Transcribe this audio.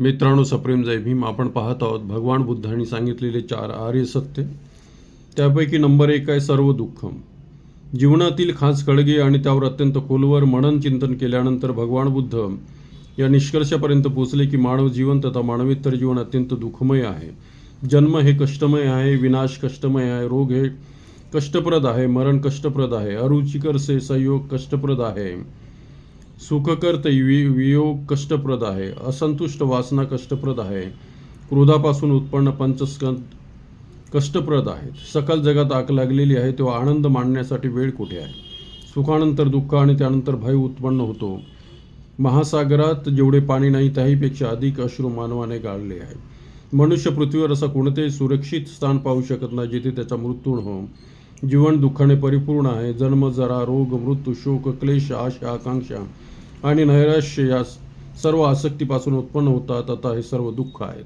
मित्रांनो सप्रेम जय भीम. आपण पाहत आहोत भगवान बुद्धांनी सांगितलेले चार आर्य सत्य त्यापैकी नंबर एक आहे सर्व दुःखम. जीवनातील खास कळगे आणि त्यावर अत्यंत खोलवर मनन चिंतन केल्यानंतर भगवान बुद्ध या निष्कर्षापर्यंत पोचले की मानव जीवन तथा मानवेतर जीवन अत्यंत दुःखमय आहे. जन्म हे कष्टमय आहे विनाश कष्टमय आहे रोग हे कष्टप्रद आहे मरण कष्टप्रद आहे अरुचिकर से संयोग कष्टप्रद आहे. सुखकर वि वियोग कष्टप्रद आहे असंतुष्ट वासना कष्टप्रद आहे क्रोधापासून उत्पन्न पंचस्कंद कष्टप्रद आहेत सकल जगात आग लागलेली आहे तेव्हा आनंद मांडण्यासाठी वेळ कुठे आहे? सुखानंतर दुःख आणि त्यानंतर भय उत्पन्न होतो. महासागरात जेवढे पाणी नाही त्याहीपेक्षा अधिक अश्रू मानवाने गाळले आहे मनुष्य पृथ्वीवर असा कोणतेही सुरक्षित स्थान पाहू शकत नाही जिथे त्याचा मृत्यू हो. जीवन दुःखाने परिपूर्ण आहे. जन्म जरा रोग मृत्यू शोक क्लेश आशा आकांक्षा आणि नैराश्य या सर्व आसक्तीपासून उत्पन्न होतात. आता हे सर्व दुःख आहेत.